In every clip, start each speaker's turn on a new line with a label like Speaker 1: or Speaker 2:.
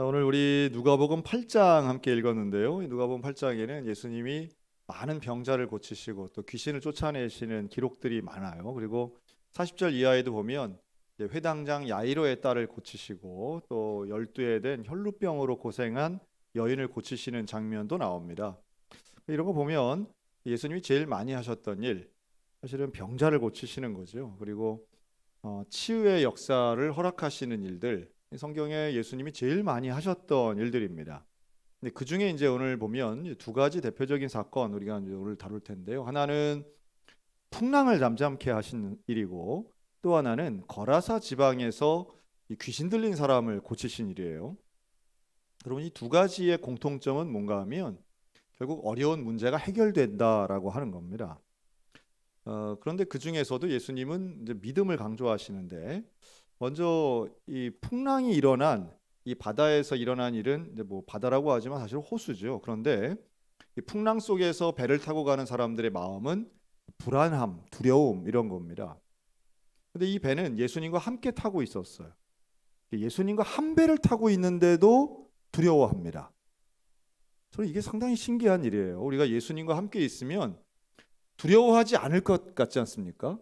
Speaker 1: 자, 오늘 우리 누가복음 8장 함께 읽었는데요. 이 누가복음 8장에는 예수님이 많은 병자를 고치시고 또 귀신을 쫓아내시는 기록들이 많아요. 그리고 40절 이하에도 보면 회당장 야이로의 딸을 고치시고 또 열두에 된 혈루병으로 고생한 여인을 고치시는 장면도 나옵니다. 이런 거 보면 예수님이 제일 많이 하셨던 일 사실은 병자를 고치시는 거죠. 그리고 어, 치유의 역사를 허락하시는 일들 이 성경에 예수님이 제일 많이 하셨던 일들입니다. 근데 그 중에 이제 오늘 보면 두 가지 대표적인 사건 우리가 오늘 다룰 텐데요. 하나는 풍랑을 잠잠케 하신 일이고 또 하나는 거라사 지방에서 이 귀신 들린 사람을 고치신 일이에요. 여러분 이 두 가지의 공통점은 뭔가 하면 결국 어려운 문제가 해결된다라고 하는 겁니다. 어, 그런데 그 중에서도 예수님은 믿음을 강조하시는데 먼저 이 풍랑이 일어난 이 바다에서 일어난 일은 이제 뭐 바다라고 하지만 사실 호수죠. 그런데 이 풍랑 속에서 배를 타고 가는 사람들의 마음은 불안함, 두려움 이런 겁니다. 근데 이 배는 예수님과 함께 타고 있었어요. 예수님과 한 배를 타고 있는데도 두려워합니다. 저는 이게 상당히 신기한 일이에요. 우리가 예수님과 함께 있으면 두려워하지 않을 것 같지 않습니까?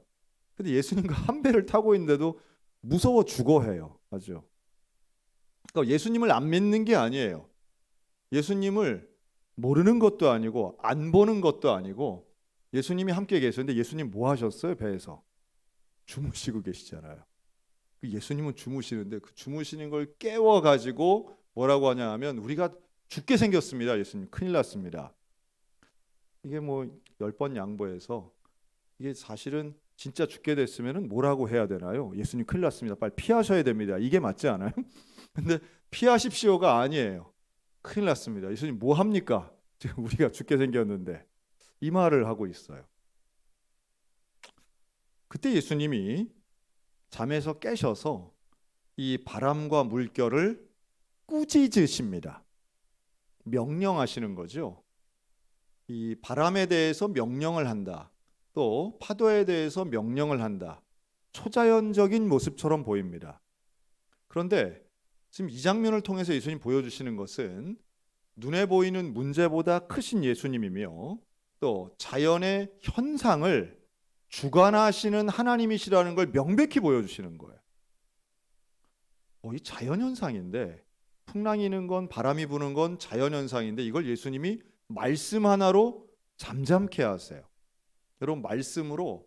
Speaker 1: 근데 예수님과 한 배를 타고 있는데도 무서워 죽어해요. 맞죠? 그러니까 예수님을 안 믿는 게 아니에요. 예수님을 모르는 것도 아니고 안 보는 것도 아니고 예수님이 함께 계셨는데 예수님 뭐 하셨어요? 배에서 주무시고 계시잖아요. 그 예수님은 주무시는데 그 주무시는 걸 깨워 가지고 뭐라고 하냐 하면 우리가 죽게 생겼습니다. 예수님 큰일 났습니다. 이게 뭐 열 번 양보해서 이게 사실은 진짜 죽게 됐으면은 뭐라고 해야 되나요? 예수님 큰일 났습니다. 빨리 피하셔야 됩니다. 이게 맞지 않아요? 근데 피하십시오가 아니에요. 큰일 났습니다. 예수님 뭐 합니까? 지금 우리가 죽게 생겼는데 이 말을 하고 있어요. 그때 예수님이 잠에서 깨셔서 이 바람과 물결을 꾸짖으십니다. 명령하시는 거죠. 이 바람에 대해서 명령을 한다. 또 파도에 대해서 명령을 한다. 초자연적인 모습처럼 보입니다. 그런데 지금 이 장면을 통해서 예수님 보여주시는 것은 눈에 보이는 문제보다 크신 예수님이며 또 자연의 현상을 주관하시는 하나님이시라는 걸 명백히 보여주시는 거예요. 어, 이 자연 현상인데 풍랑이 있는 건 바람이 부는 건 자연 현상인데 이걸 예수님이 말씀 하나로 잠잠케 하세요. 여러분 말씀으로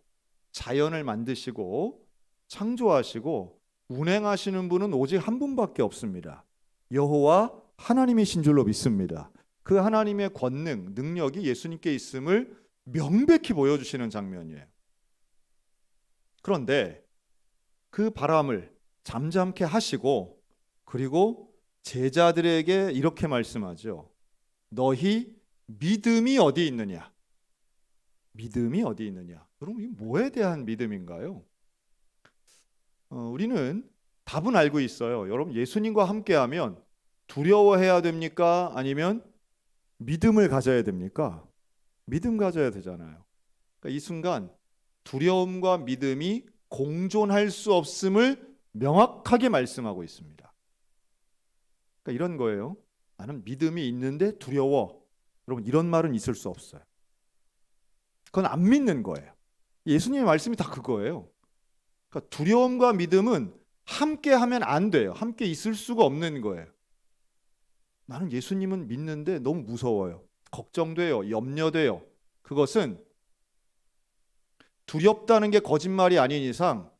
Speaker 1: 자연을 만드시고 창조하시고 운행하시는 분은 오직 한 분밖에 없습니다. 여호와 하나님이신 줄로 믿습니다. 그 하나님의 권능, 능력이 예수님께 있음을 명백히 보여주시는 장면이에요. 그런데 그 바람을 잠잠케 하시고 그리고 제자들에게 이렇게 말씀하죠. 너희 믿음이 어디 있느냐? 믿음이 어디 있느냐? 여러분, 이 뭐에 대한 믿음인가요? 어, 우리는 답은 알고 있어요. 여러분, 예수님과 함께하면 두려워해야 됩니까? 아니면 믿음을 가져야 됩니까? 믿음 가져야 되잖아요. 그러니까 이 순간 두려움과 믿음이 공존할 수 없음을 명확하게 말씀하고 있습니다. 그러니까 이런 거예요. 나는 믿음이 있는데 두려워. 여러분 이런 말은 있을 수 없어요. 그건 안 믿는 거예요. 예수님의 말씀이 다 그거예요. 그러니까 두려움과 믿음은 함께 하면 안 돼요. 함께 있을 수가 없는 거예요. 나는 예수님은 믿는데 너무 무서워요. 걱정돼요. 염려돼요. 그것은 두렵다는 게 거짓말이 아닌 이상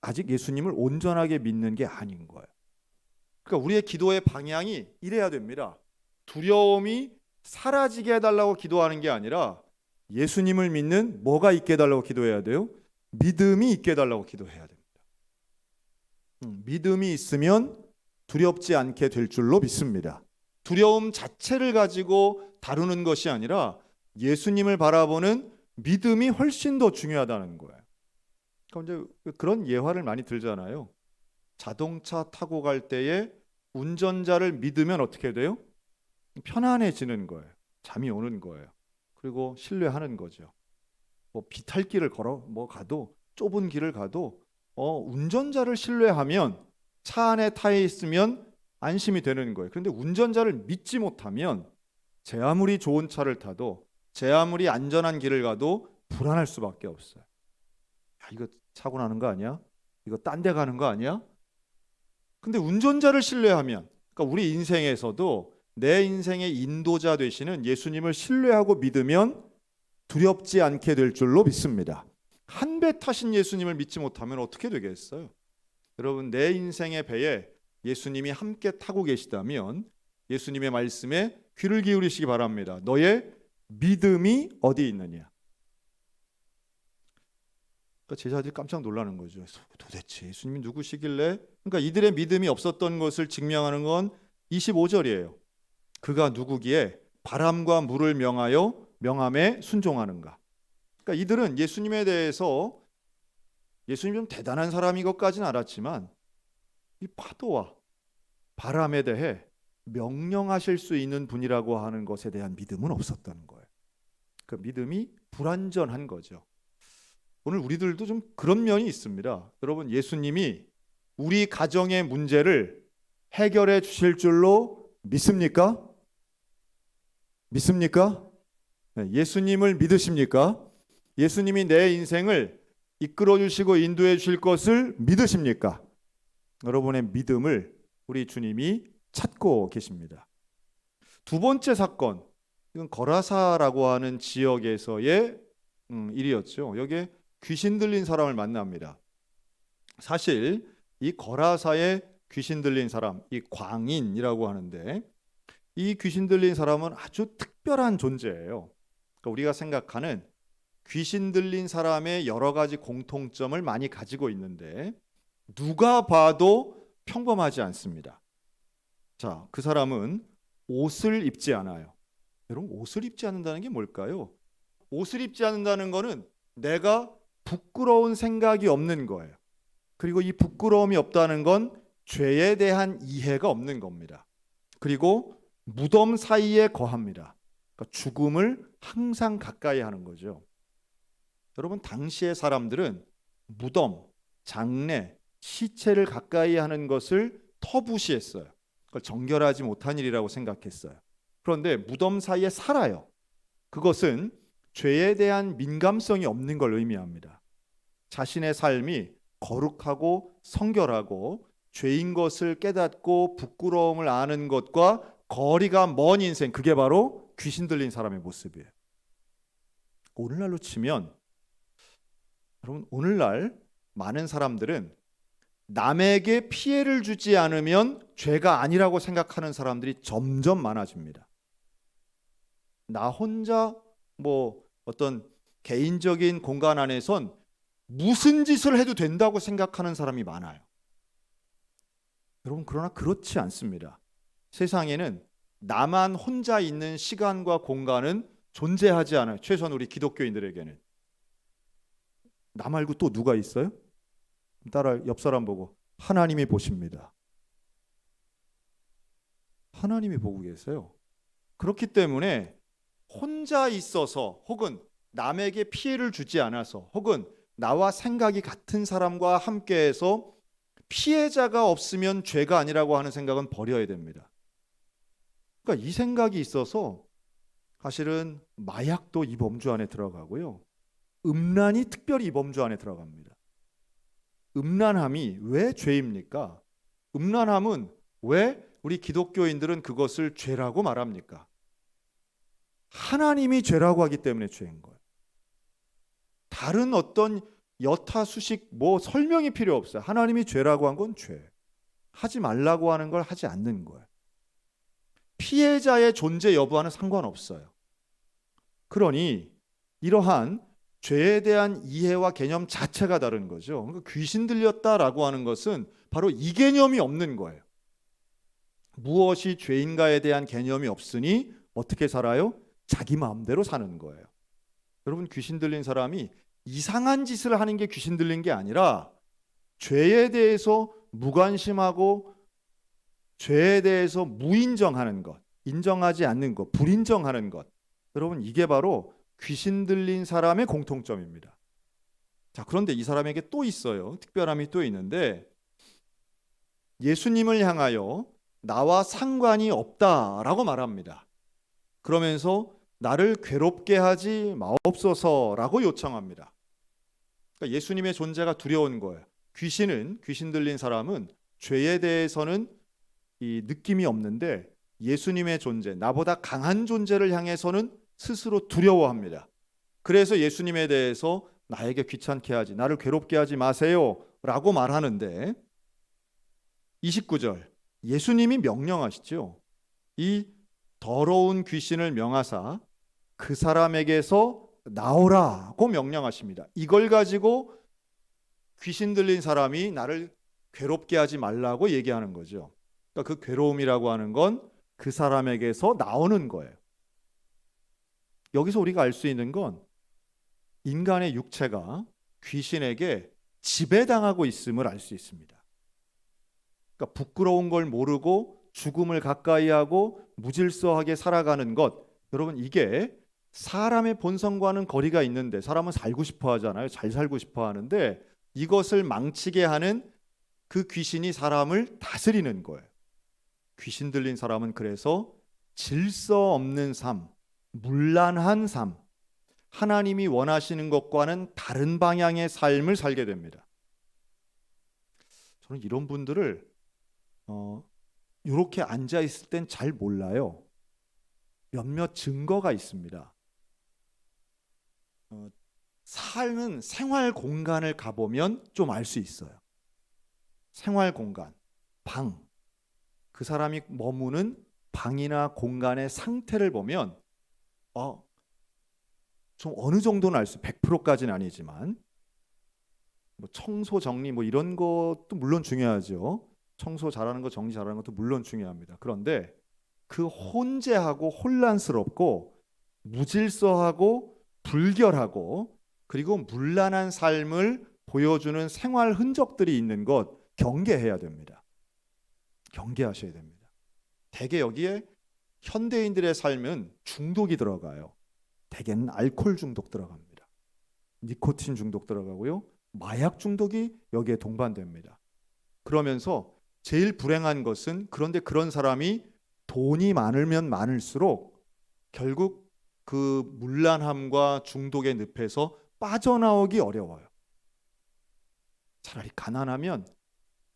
Speaker 1: 아직 예수님을 온전하게 믿는 게 아닌 거예요. 그러니까 우리의 기도의 방향이 이래야 됩니다. 두려움이 사라지게 해달라고 기도하는 게 아니라 예수님을 믿는 뭐가 있게 해달라고 기도해야 돼요? 믿음이 있게 해달라고 기도해야 됩니다. 음, 믿음이 있으면 두렵지 않게 될 줄로 믿습니다. 두려움 자체를 가지고 다루는 것이 아니라 예수님을 바라보는 믿음이 훨씬 더 중요하다는 거예요. 그러니까 이제 그런 예화를 많이 들잖아요. 자동차 타고 갈 때에 운전자를 믿으면 어떻게 돼요? 편안해지는 거예요. 잠이 오는 거예요. 그리고 신뢰하는 거죠. 뭐 비탈길을 걸어 뭐 가도 좁은 길을 가도 어 운전자를 신뢰하면 차 안에 타 있으면 안심이 되는 거예요. 그런데 운전자를 믿지 못하면 제 아무리 좋은 차를 타도 제 아무리 안전한 길을 가도 불안할 수밖에 없어요. 야, 이거 사고 나는 거 아니야? 이거 딴 데 가는 거 아니야? 근데 운전자를 신뢰하면 그러니까 우리 인생에서도 내 인생의 인도자 되시는 예수님을 신뢰하고 믿으면 두렵지 않게 될 줄로 믿습니다. 한 배 타신 예수님을 믿지 못하면 어떻게 되겠어요? 여러분 내 인생의 배에 예수님이 함께 타고 계시다면 예수님의 말씀에 귀를 기울이시기 바랍니다. 너의 믿음이 어디 있느냐? 그러니까 제자들이 깜짝 놀라는 거죠. 도대체 예수님이 누구시길래? 그러니까 이들의 믿음이 없었던 것을 증명하는 건 25절이에요. 그가 누구기에 바람과 물을 명하여 명함에 순종하는가? 그러니까 이들은 예수님에 대해서 예수님 좀 대단한 사람인 것까지는 알았지만 이 파도와 바람에 대해 명령하실 수 있는 분이라고 하는 것에 대한 믿음은 없었다는 거예요. 그 믿음이 불완전한 거죠. 오늘 우리들도 좀 그런 면이 있습니다. 여러분 예수님이 우리 가정의 문제를 해결해 주실 줄로 믿습니까? 믿습니까? 네, 예수님을 믿으십니까? 예수님이 내 인생을 이끌어 주시고 인도해 주실 것을 믿으십니까? 여러분의 믿음을 우리 주님이 찾고 계십니다. 두 번째 사건, 이건 거라사라고 하는 지역에서의 음, 일이었죠. 여기에 귀신 들린 사람을 만납니다. 사실 이 거라사에 귀신 들린 사람, 이 광인이라고 하는데 이 귀신 들린 사람은 아주 특별한 존재예요. 그러니까 우리가 생각하는 귀신 들린 사람의 여러 가지 공통점을 많이 가지고 있는데 누가 봐도 평범하지 않습니다. 자, 그 사람은 옷을 입지 않아요. 여러분, 옷을 입지 않는다는 게 뭘까요? 옷을 입지 않는다는 거는 내가 부끄러운 생각이 없는 거예요. 그리고 이 부끄러움이 없다는 건 죄에 대한 이해가 없는 겁니다. 그리고 무덤 사이에 거합니다. 그러니까 죽음을 항상 가까이 하는 거죠. 여러분, 당시의 사람들은 무덤, 장례, 시체를 가까이 하는 것을 터부시했어요. 그걸 정결하지 못한 일이라고 생각했어요. 그런데 무덤 사이에 살아요. 그것은 죄에 대한 민감성이 없는 걸 의미합니다. 자신의 삶이 거룩하고 성결하고 죄인 것을 깨닫고 부끄러움을 아는 것과 거리가 먼 인생 그게 바로 귀신 들린 사람의 모습이에요. 오늘날로 치면 여러분 오늘날 많은 사람들은 남에게 피해를 주지 않으면 죄가 아니라고 생각하는 사람들이 점점 많아집니다. 나 혼자 뭐 어떤 개인적인 공간 안에선 무슨 짓을 해도 된다고 생각하는 사람이 많아요. 여러분 그러나 그렇지 않습니다. 세상에는 나만 혼자 있는 시간과 공간은 존재하지 않아요. 최소한 우리 기독교인들에게는. 나 말고 또 누가 있어요? 따라 옆 사람 보고 하나님이 보십니다. 하나님이 보고 계세요. 그렇기 때문에 혼자 있어서 혹은 남에게 피해를 주지 않아서 혹은 나와 생각이 같은 사람과 함께해서 피해자가 없으면 죄가 아니라고 하는 생각은 버려야 됩니다. 그러니까 이 생각이 있어서 사실은 마약도 이 범주 안에 들어가고요. 음란이 특별히 이 범주 안에 들어갑니다. 음란함이 왜 죄입니까? 음란함은 왜 우리 기독교인들은 그것을 죄라고 말합니까? 하나님이 죄라고 하기 때문에 죄인 거예요. 다른 어떤 여타 수식 뭐 설명이 필요 없어요. 하나님이 죄라고 한 건 죄. 하지 말라고 하는 걸 하지 않는 거예요. 피해자의 존재 여부와는 상관없어요. 그러니 이러한 죄에 대한 이해와 개념 자체가 다른 거죠. 그러니까 귀신 들렸다라고 하는 것은 바로 이 개념이 없는 거예요. 무엇이 죄인가에 대한 개념이 없으니 어떻게 살아요? 자기 마음대로 사는 거예요. 여러분 귀신 들린 사람이 이상한 짓을 하는 게 귀신 들린 게 아니라 죄에 대해서 무관심하고 죄에 대해서 무인정하는 것, 인정하지 않는 것, 불인정하는 것. 여러분 이게 바로 귀신 들린 사람의 공통점입니다. 자, 그런데 이 사람에게 또 있어요. 특별함이 또 있는데 예수님을 향하여 나와 상관이 없다라고 말합니다. 그러면서 나를 괴롭게 하지 마옵소서라고 요청합니다. 그러니까 예수님의 존재가 두려운 거예요. 귀신은 귀신 들린 사람은 죄에 대해서는 이 느낌이 없는데 예수님의 존재, 나보다 강한 존재를 향해서는 스스로 두려워합니다. 그래서 예수님에 대해서 나에게 귀찮게 하지, 나를 괴롭게 하지 마세요 라고 말하는데 29절 예수님이 명령하시죠. 이 더러운 귀신을 명하사 그 사람에게서 나오라고 명령하십니다. 이걸 가지고 귀신 들린 사람이 나를 괴롭게 하지 말라고 얘기하는 거죠. 그러니까 그 괴로움이라고 하는 건 그 사람에게서 나오는 거예요. 여기서 우리가 알 수 있는 건 인간의 육체가 귀신에게 지배당하고 있음을 알 수 있습니다. 그러니까 부끄러운 걸 모르고 죽음을 가까이 하고 무질서하게 살아가는 것. 여러분 이게 사람의 본성과는 거리가 있는데 사람은 살고 싶어 하잖아요. 잘 살고 싶어 하는데 이것을 망치게 하는 그 귀신이 사람을 다스리는 거예요. 귀신 들린 사람은 그래서 질서 없는 삶, 문란한 삶, 하나님이 원하시는 것과는 다른 방향의 삶을 살게 됩니다. 저는 이런 분들을 어, 이렇게 앉아 있을 땐 잘 몰라요. 몇몇 증거가 있습니다. 어, 사는 생활 공간을 가보면 좀 알 수 있어요. 생활 공간, 방, 그 사람이 머무는 방이나 공간의 상태를 보면 어, 좀 어느 정도는 알 수, 100%까지는 아니지만 뭐 청소 정리 뭐 이런 것도 물론 중요하죠. 청소 잘하는 거 정리 잘하는 것도 물론 중요합니다. 그런데 그 혼재하고 혼란스럽고 무질서하고 불결하고 그리고 문란한 삶을 보여주는 생활 흔적들이 있는 것 경계해야 됩니다. 경계하셔야 됩니다. 대개 여기에 현대인들의 삶은 중독이 들어가요. 대개는 알코올 중독 들어갑니다. 니코틴 중독 들어가고요. 마약 중독이 여기에 동반됩니다. 그러면서 제일 불행한 것은 그런데 그런 사람이 돈이 많으면 많을수록 결국 그 문란함과 중독의 늪에서 빠져나오기 어려워요. 차라리 가난하면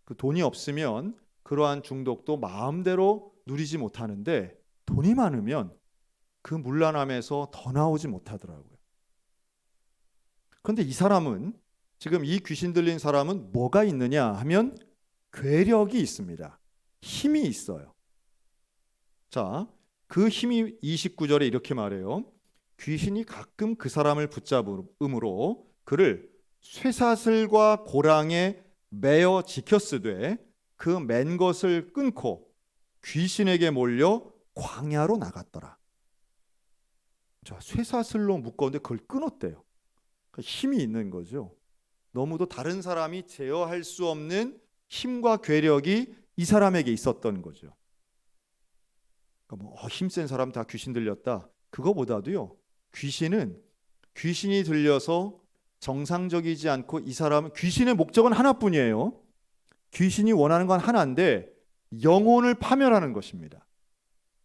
Speaker 1: 그 돈이 없으면 그러한 중독도 마음대로 누리지 못하는데 돈이 많으면 그 문란함에서 더 나오지 못하더라고요. 그런데 이 사람은 지금 이 귀신 들린 사람은 뭐가 있느냐 하면 괴력이 있습니다. 힘이 있어요. 자, 그 힘이 29절에 이렇게 말해요. 귀신이 가끔 그 사람을 붙잡음으로 그를 쇠사슬과 고랑에 매어 지켰으되 그 맨 것을 끊고 귀신에게 몰려 광야로 나갔더라. 자, 쇠사슬로 묶었는데 그걸 끊었대요. 그러니까 힘이 있는 거죠. 너무도 다른 사람이 제어할 수 없는 힘과 괴력이 이 사람에게 있었던 거죠. 그러니까 뭐 어, 힘센 사람 다 귀신 들렸다. 그거보다도요. 귀신은 귀신이 들려서 정상적이지 않고 이 사람은 귀신의 목적은 하나뿐이에요. 귀신이 원하는 건 하나인데 영혼을 파멸하는 것입니다.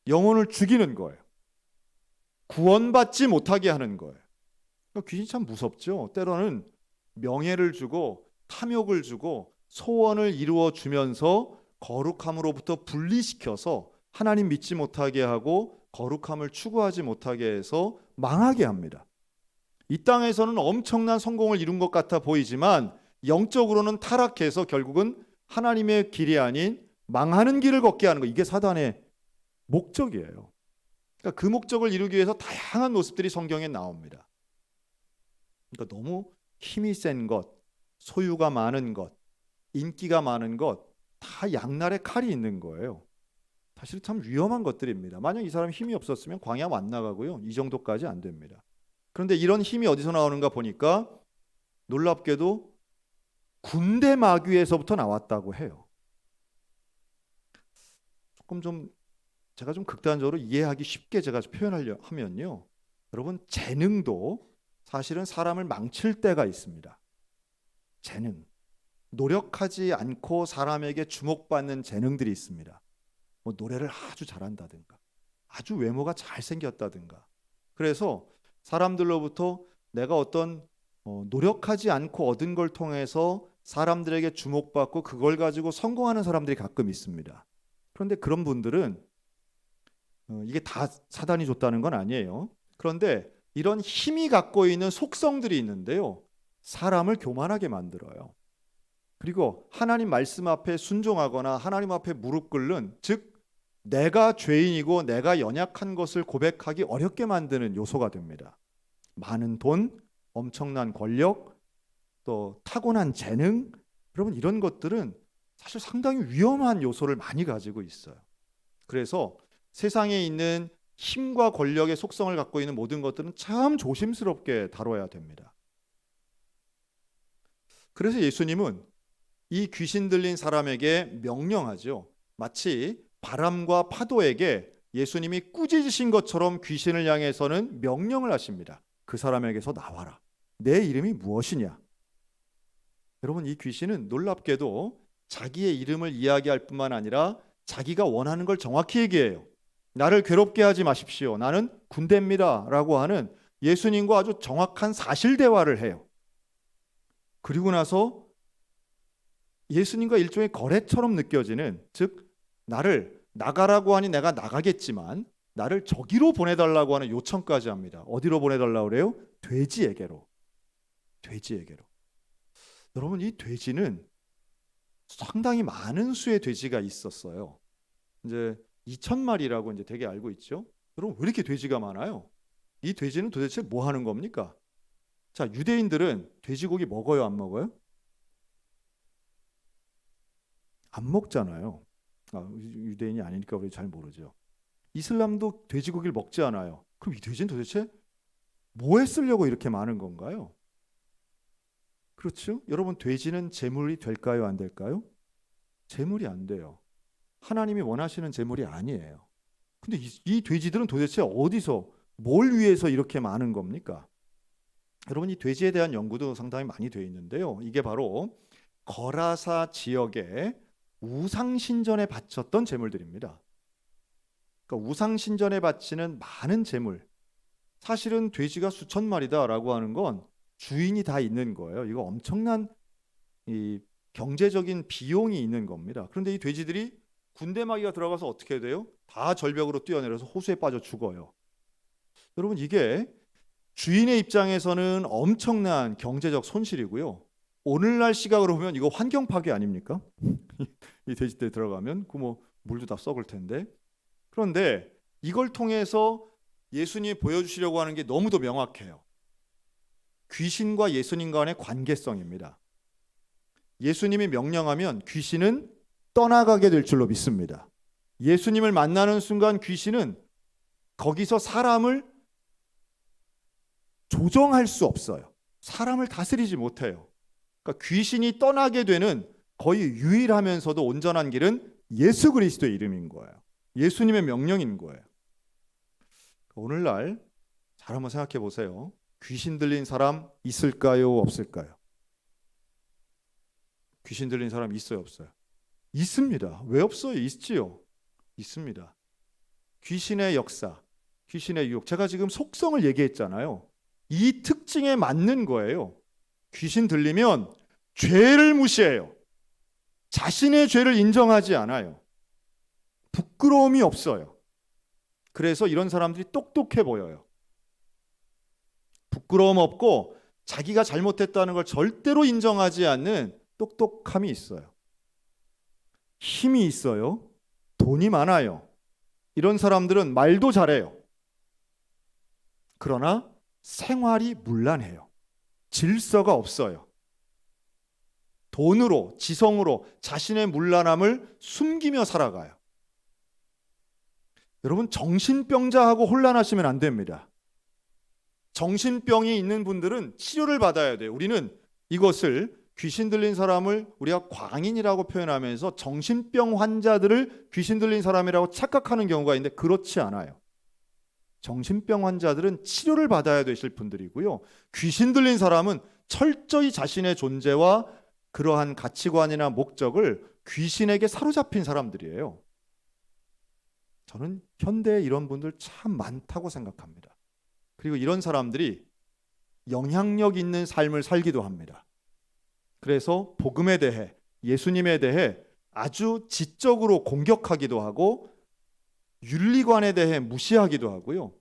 Speaker 1: 영혼을 죽이는 거예요. 구원받지 못하게 하는 거예요. 그러니까 귀신 참 무섭죠. 때로는 명예를 주고 탐욕을 주고 소원을 이루어 주면서 거룩함으로부터 분리시켜서 하나님 믿지 못하게 하고 거룩함을 추구하지 못하게 해서 망하게 합니다. 이 땅에서는 엄청난 성공을 이룬 것 같아 보이지만 영적으로는 타락해서 결국은 하나님의 길이 아닌 망하는 길을 걷게 하는 거 이게 사단의 목적이에요. 그러니까 그 목적을 이루기 위해서 다양한 모습들이 성경에 나옵니다. 그러니까 너무 힘이 센 것, 소유가 많은 것, 인기가 많은 것 다 양날의 칼이 있는 거예요. 사실 참 위험한 것들입니다. 만약 이 사람 힘이 없었으면 광야 안 나가고요. 이 정도까지 안 됩니다. 그런데 이런 힘이 어디서 나오는가 보니까 놀랍게도 군대 마귀에서부터 나왔다고 해요. 조금 좀 제가 좀 극단적으로 이해하기 쉽게 제가 표현하려 하면요. 여러분 재능도 사실은 사람을 망칠 때가 있습니다. 재능. 노력하지 않고 사람에게 주목받는 재능들이 있습니다. 뭐 노래를 아주 잘한다든가 아주 외모가 잘생겼다든가 그래서 사람들로부터 내가 어떤 어, 노력하지 않고 얻은 걸 통해서 사람들에게 주목받고 그걸 가지고 성공하는 사람들이 가끔 있습니다. 그런데 그런 분들은 어, 이게 다 사단이 줬다는 건 아니에요. 그런데 이런 힘이 갖고 있는 속성들이 있는데요. 사람을 교만하게 만들어요. 그리고 하나님 말씀 앞에 순종하거나 하나님 앞에 무릎 꿇는 즉 내가 죄인이고 내가 연약한 것을 고백하기 어렵게 만드는 요소가 됩니다. 많은 돈, 엄청난 권력, 또 타고난 재능, 여러분 이런 것들은 사실 상당히 위험한 요소를 많이 가지고 있어요. 그래서 세상에 있는 힘과 권력의 속성을 갖고 있는 모든 것들은 참 조심스럽게 다뤄야 됩니다. 그래서 예수님은 이 귀신 들린 사람에게 명령하죠. 마치 바람과 파도에게 예수님이 꾸짖으신 것처럼 귀신을 향해서는 명령을 하십니다. 그 사람에게서 나와라. 내 이름이 무엇이냐? 여러분 이 귀신은 놀랍게도 자기의 이름을 이야기할 뿐만 아니라 자기가 원하는 걸 정확히 얘기해요. 나를 괴롭게 하지 마십시오. 나는 군대입니다라고 하는 예수님과 아주 정확한 사실 대화를 해요. 그리고 나서 예수님과 일종의 거래처럼 느껴지는 즉 나를 나가라고 하니 내가 나가겠지만 나를 저기로 보내달라고 하는 요청까지 합니다. 어디로 보내달라고 그래요? 돼지에게로. 돼지에게로. 여러분 이 돼지는 상당히 많은 수의 돼지가 있었어요. 이제 2천 마리라고 이제 되게 알고 있죠. 여러분 왜 이렇게 돼지가 많아요? 이 돼지는 도대체 뭐 하는 겁니까? 자, 유대인들은 돼지고기 먹어요, 안 먹어요? 안 먹잖아요. 아, 유대인이 아니니까 우리 잘 모르죠. 이슬람도 돼지고기를 먹지 않아요. 그럼 이 돼지는 도대체 뭐에 쓰려고 이렇게 많은 건가요? 그렇죠? 여러분 돼지는 제물이 될까요, 안 될까요? 제물이 안 돼요. 하나님이 원하시는 제물이 아니에요. 근데 이, 이 돼지들은 도대체 어디서 뭘 위해서 이렇게 많은 겁니까? 여러분 이 돼지에 대한 연구도 상당히 많이 되어 있는데요. 이게 바로 거라사 지역에 우상 신전에 바쳤던 제물들입니다. 그러니까 우상 신전에 바치는 많은 제물. 사실은 돼지가 수천 마리다라고 하는 건 주인이 다 있는 거예요. 이거 엄청난 이 경제적인 비용이 있는 겁니다. 그런데 이 돼지들이 군대 마귀가 들어가서 어떻게 돼요? 다 절벽으로 뛰어내려서 호수에 빠져 죽어요. 여러분 이게 주인의 입장에서는 엄청난 경제적 손실이고요. 오늘날 시각으로 보면 이거 환경 파괴 아닙니까? 이 돼지떼 들어가면 그 뭐 물도 다 썩을 텐데. 그런데 이걸 통해서 예수님이 보여주시려고 하는 게 너무도 명확해요. 귀신과 예수님 간의 관계성입니다. 예수님이 명령하면 귀신은 떠나가게 될 줄로 믿습니다. 예수님을 만나는 순간 귀신은 거기서 사람을 조정할 수 없어요. 사람을 다스리지 못해요. 그러니까 귀신이 떠나게 되는 거의 유일하면서도 온전한 길은 예수 그리스도의 이름인 거예요. 예수님의 명령인 거예요. 오늘날 잘 한번 생각해 보세요. 귀신 들린 사람 있을까요? 없을까요? 귀신 들린 사람 있어요? 없어요? 있습니다. 왜 없어요? 있지요. 있습니다. 귀신의 역사, 귀신의 유혹. 제가 지금 속성을 얘기했잖아요. 이 특징에 맞는 거예요. 귀신 들리면 죄를 무시해요. 자신의 죄를 인정하지 않아요. 부끄러움이 없어요. 그래서 이런 사람들이 똑똑해 보여요. 부끄러움 없고 자기가 잘못했다는 걸 절대로 인정하지 않는 똑똑함이 있어요. 힘이 있어요. 돈이 많아요. 이런 사람들은 말도 잘해요. 그러나 생활이 문란해요. 질서가 없어요. 돈으로, 지성으로 자신의 문란함을 숨기며 살아가요. 여러분, 정신병자하고 혼란하시면 안 됩니다. 정신병이 있는 분들은 치료를 받아야 돼요. 우리는 이것을 귀신 들린 사람을 우리가 광인이라고 표현하면서 정신병 환자들을 귀신 들린 사람이라고 착각하는 경우가 있는데 그렇지 않아요. 정신병 환자들은 치료를 받아야 되실 분들이고요. 귀신 들린 사람은 철저히 자신의 존재와 그러한 가치관이나 목적을 귀신에게 사로잡힌 사람들이에요. 저는 현대에 이런 분들 참 많다고 생각합니다. 그리고 이런 사람들이 영향력 있는 삶을 살기도 합니다. 그래서 복음에 대해 예수님에 대해 아주 지적으로 공격하기도 하고 윤리관에 대해 무시하기도 하고요.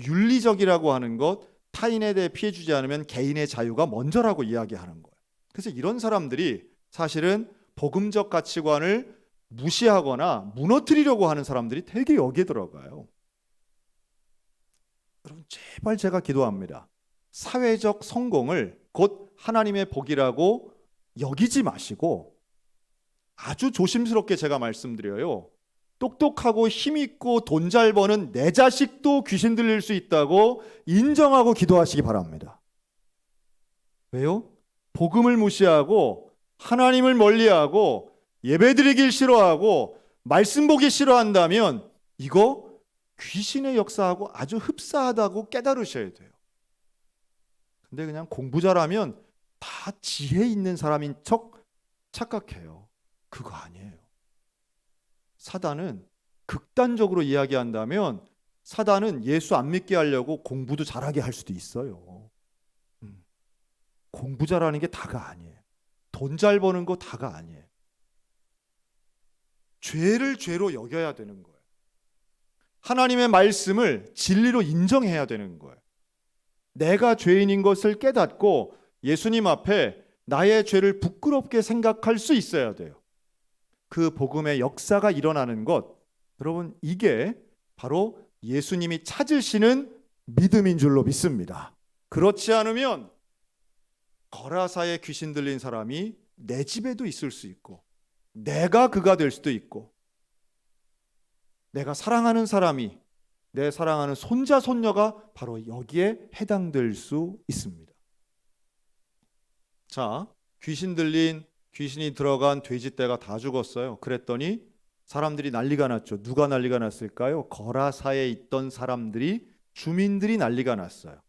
Speaker 1: 윤리적이라고 하는 것 타인에 대해 피해 주지 않으면 개인의 자유가 먼저라고 이야기하는 거예요. 그래서 이런 사람들이 사실은 복음적 가치관을 무시하거나 무너뜨리려고 하는 사람들이 되게 여기에 들어가요. 제발 제가 기도합니다. 사회적 성공을 곧 하나님의 복이라고 여기지 마시고 아주 조심스럽게 제가 말씀드려요. 똑똑하고 힘있고 돈 잘 버는 내 자식도 귀신 들릴 수 있다고 인정하고 기도하시기 바랍니다. 왜요? 복음을 무시하고 하나님을 멀리하고 예배드리길 싫어하고 말씀 보기 싫어한다면 이거 귀신의 역사하고 아주 흡사하다고 깨달으셔야 돼요. 근데 그냥 공부 잘하면 다 지혜 있는 사람인 척 착각해요. 그거 아니에요. 사단은 극단적으로 이야기한다면 사단은 예수 안 믿게 하려고 공부도 잘하게 할 수도 있어요. 음. 공부 잘하는 게 다가 아니에요. 돈 잘 버는 거 다가 아니에요. 죄를 죄로 여겨야 되는 거예요. 하나님의 말씀을 진리로 인정해야 되는 거예요. 내가 죄인인 것을 깨닫고 예수님 앞에 나의 죄를 부끄럽게 생각할 수 있어야 돼요. 그 복음의 역사가 일어나는 것, 여러분, 이게 바로 예수님이 찾으시는 믿음인 줄로 믿습니다. 그렇지 않으면 거라사에 귀신 들린 사람이 내 집에도 있을 수 있고, 내가 그가 될 수도 있고, 내가 사랑하는 사람이 내 사랑하는 손자 손녀가 바로 여기에 해당될 수 있습니다. 자, 귀신 들린 귀신이 들어간 돼지떼가 다 죽었어요. 그랬더니 사람들이 난리가 났죠. 누가 난리가 났을까요? 거라사에 있던 사람들이 주민들이 난리가 났어요.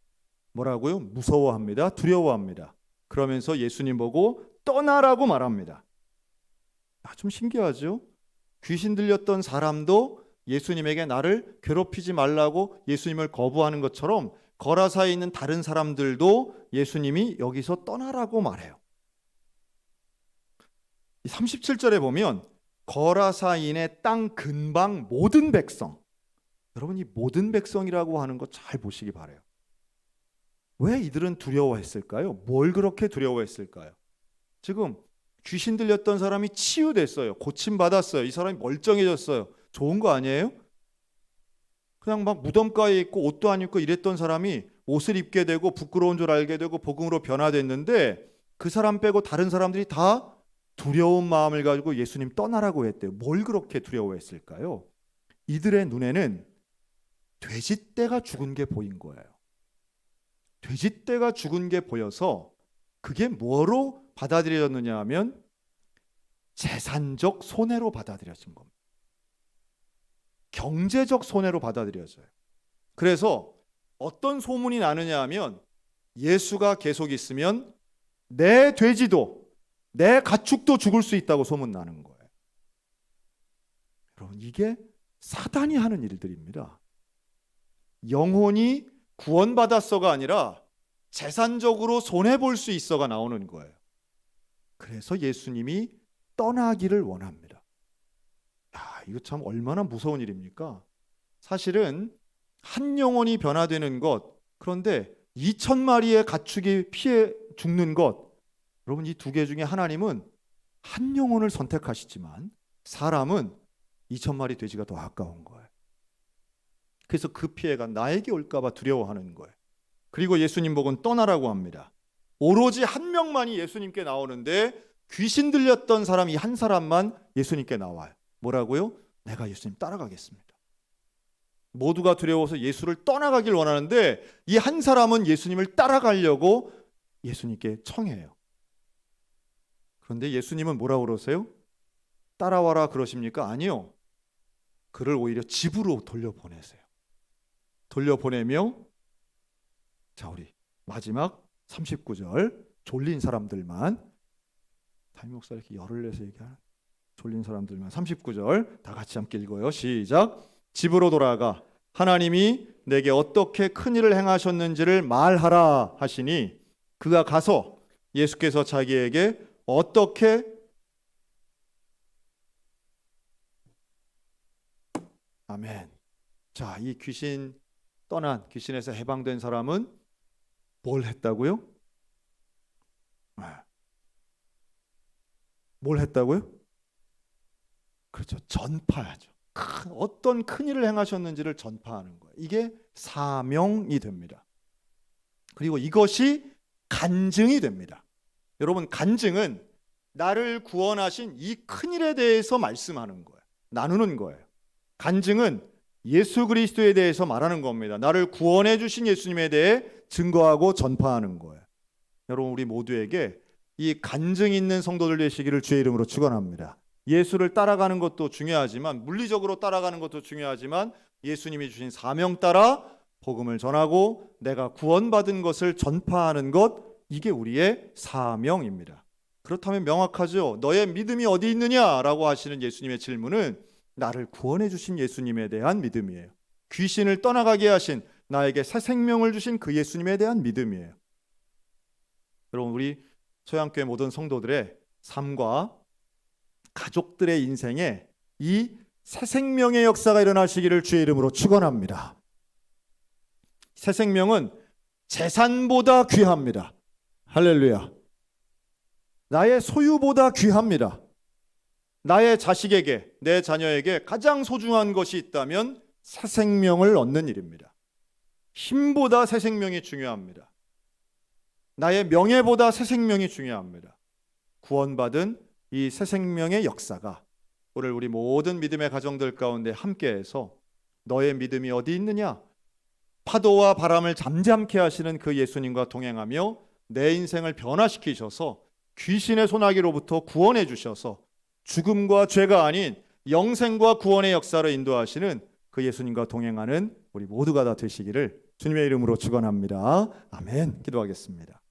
Speaker 1: 뭐라고요? 무서워합니다. 두려워합니다. 그러면서 예수님 보고 떠나라고 말합니다. 아, 좀 신기하죠? 귀신 들렸던 사람도 예수님에게 나를 괴롭히지 말라고 예수님을 거부하는 것처럼 거라사에 있는 다른 사람들도 예수님이 여기서 떠나라고 말해요. 37절에 보면 거라사인의 땅 근방 모든 백성 여러분 이 모든 백성이라고 하는 거 잘 보시기 바래요. 왜 이들은 두려워했을까요? 뭘 그렇게 두려워했을까요? 지금 귀신 들렸던 사람이 치유됐어요. 고침 받았어요. 이 사람이 멀쩡해졌어요. 좋은 거 아니에요? 그냥 막 무덤가에 있고 옷도 안 입고 이랬던 사람이 옷을 입게 되고 부끄러운 줄 알게 되고 복음으로 변화됐는데 그 사람 빼고 다른 사람들이 다 두려운 마음을 가지고 예수님 떠나라고 했대요. 뭘 그렇게 두려워했을까요? 이들의 눈에는 돼지떼가 죽은 게 보인 거예요. 돼지떼가 죽은 게 보여서 그게 뭐로 받아들여졌느냐 하면 재산적 손해로 받아들여진 겁니다. 경제적 손해로 받아들여져요. 그래서 어떤 소문이 나느냐 하면 예수가 계속 있으면 내 돼지도 내 가축도 죽을 수 있다고 소문 나는 거예요. 여러분 이게 사단이 하는 일들입니다. 영혼이 구원받았어가 아니라 재산적으로 손해 볼 수 있어가 나오는 거예요. 그래서 예수님이 떠나기를 원합니다. 야, 이거 참 얼마나 무서운 일입니까? 사실은 한 영혼이 변화되는 것, 그런데 2천 마리의 가축이 피해 죽는 것, 여러분 이 두 개 중에 하나님은 한 영혼을 선택하시지만 사람은 2천 마리 돼지가 더 아까운 거예요. 그래서 그 피해가 나에게 올까 봐 두려워하는 거예요. 그리고 예수님 복은 떠나라고 합니다. 오로지 한 명만이 예수님께 나오는데 귀신 들렸던 사람이 한 사람만 예수님께 나와요. 뭐라고요? 내가 예수님 따라가겠습니다. 모두가 두려워서 예수를 떠나가길 원하는데 이 한 사람은 예수님을 따라가려고 예수님께 청해요. 그런데 예수님은 뭐라고 그러세요? 따라와라 그러십니까? 아니요. 그를 오히려 집으로 돌려보내세요. 돌려보내며 자 우리 마지막 39절 졸린 사람들만 담임 목사 이렇게 열을 내서 얘기하는 졸린 사람들만 39절 다 같이 함께 읽어요. 시작. 집으로 돌아가 하나님이 내게 어떻게 큰 일을 행하셨는지를 말하라 하시니 그가 가서 예수께서 자기에게 어떻게 아멘. 자, 이 귀신 떠난 귀신에서 해방된 사람은 뭘 했다고요? 네. 뭘 했다고요? 그렇죠. 전파하죠. 큰, 어떤 큰 일을 행하셨는지를 전파하는 거예요. 이게 사명이 됩니다. 그리고 이것이 간증이 됩니다. 여러분, 간증은 나를 구원하신 이 큰 일에 대해서 말씀하는 거예요. 나누는 거예요. 간증은 예수 그리스도에 대해서 말하는 겁니다. 나를 구원해 주신 예수님에 대해 증거하고 전파하는 거예요. 여러분 우리 모두에게 이 간증 있는 성도들 되시기를 주의 이름으로 축원합니다. 예수를 따라가는 것도 중요하지만 물리적으로 따라가는 것도 중요하지만 예수님이 주신 사명 따라 복음을 전하고 내가 구원받은 것을 전파하는 것 이게 우리의 사명입니다. 그렇다면 명확하죠. 너의 믿음이 어디 있느냐라고 하시는 예수님의 질문은 나를 구원해 주신 예수님에 대한 믿음이에요. 귀신을 떠나가게 하신 나에게 새 생명을 주신 그 예수님에 대한 믿음이에요. 여러분 우리 소양교회 모든 성도들의 삶과 가족들의 인생에 이 새 생명의 역사가 일어나시기를 주의 이름으로 축원합니다. 새 생명은 재산보다 귀합니다. 할렐루야. 나의 소유보다 귀합니다. 나의 자식에게, 내 자녀에게 가장 소중한 것이 있다면 새 생명을 얻는 일입니다. 힘보다 새 생명이 중요합니다. 나의 명예보다 새 생명이 중요합니다. 구원받은 이 새 생명의 역사가 오늘 우리 모든 믿음의 가정들 가운데 함께해서 너의 믿음이 어디 있느냐? 파도와 바람을 잠잠케 하시는 그 예수님과 동행하며 내 인생을 변화시키셔서 귀신의 소나기로부터 구원해 주셔서 죽음과 죄가 아닌 영생과 구원의 역사를 인도하시는 그 예수님과 동행하는 우리 모두가 다 되시기를 주님의 이름으로 축원합니다. 아멘. 기도하겠습니다.